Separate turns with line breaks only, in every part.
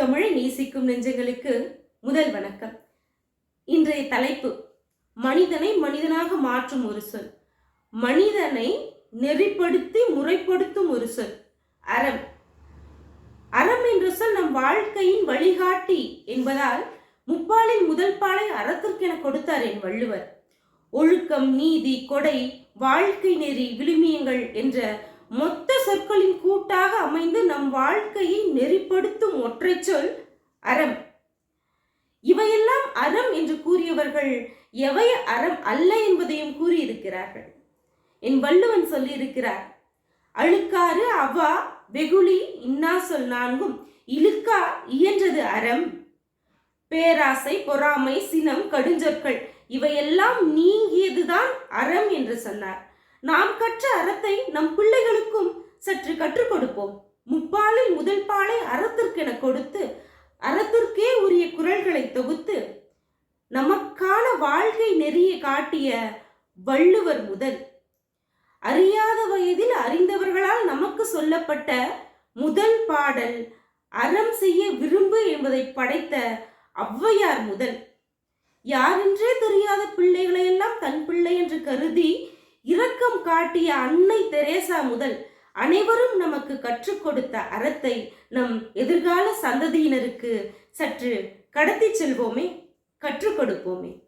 முத்தமிழை நேசிக்கும் நெஞ்சங்களுக்கு முதல் வணக்கம். இன்றைய தலைப்பு மனிதனை மனிதனாக மாற்றும் ஒரு சொல். மனிதனை நெறிப்படுத்தி முறைப்படுத்தும் ஒரு சொல். அறம். அறம் என்ற சொல் நம் வாழ்க்கையின் வழிகாட்டி என்பதால் முப்பாலில் முதல் பாலை அறத்திற்கென கொடுத்தார் என் வள்ளுவர். ஒழுக்கம் நீதி கொடை வாழ்க்கை நெறி விழுமியங்கள் என்ற மொத்த சொற்களின் அமைந்த நம் வாழ்க்கையை நெறிப்படுத்தும் ஒற்றை சொல் அறம். இவையெல்லாம் அறம் என்று கூறியவர்கள் எவை அறம் அல்ல என்பதையும் கூறியிருக்கிறார்கள். என் வள்ளுவன் சொல்லியிருக்கிறார் அழுக்காறு அவா வெகுளி இன்னா சொல் நான்கும் இழுக்கா இயன்றது அறம். பேராசை பொறாமை சினம் கடுஞ்சொற்கள் இவையெல்லாம் நீங்கியதுதான் அறம் என்று சொன்னார். நாம் கற்ற அறத்தை நம் பிள்ளைகளுக்கும் சற்று கற்றுக் கொடுப்போம். முப்பாலில் முதல் பாலை அறத்திற்கென கொடுத்து அறத்திற்கே உரிய குரல்களை தொகுத்து நமக்கான வாழ்க்கை நெறிய காட்டிய வள்ளுவர் முதல். அறியாத வயதில் அறிந்தவர்களால் நமக்கு சொல்லப்பட்ட முதல் பாடல் அறம் செய்ய விரும்பு என்பதை படைத்த ஔவையார் முதல். யாரென்றே தெரியாத பிள்ளைகளையெல்லாம் தன் பிள்ளை என்று கருதி இரக்கம் காட்டிய அன்னை தெரேசா முதல். அனைவரும் நமக்கு கற்றுக் கொடுத்த அறத்தை நம் எதிர்கால சந்ததியினருக்கு சற்று கடத்தி செல்வோமே கற்றுக் கொடுப்போமே.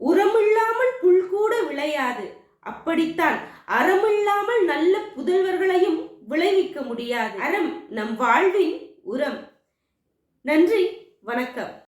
உரமில்லாமல் புல் கூட விளையாது. அப்படித்தான் அறமில்லாமல் நல்ல புதல்வர்களையும் விளைவிக்க முடியாது. அறம் நம் வாழ்வின் உரம். நன்றி வணக்கம்.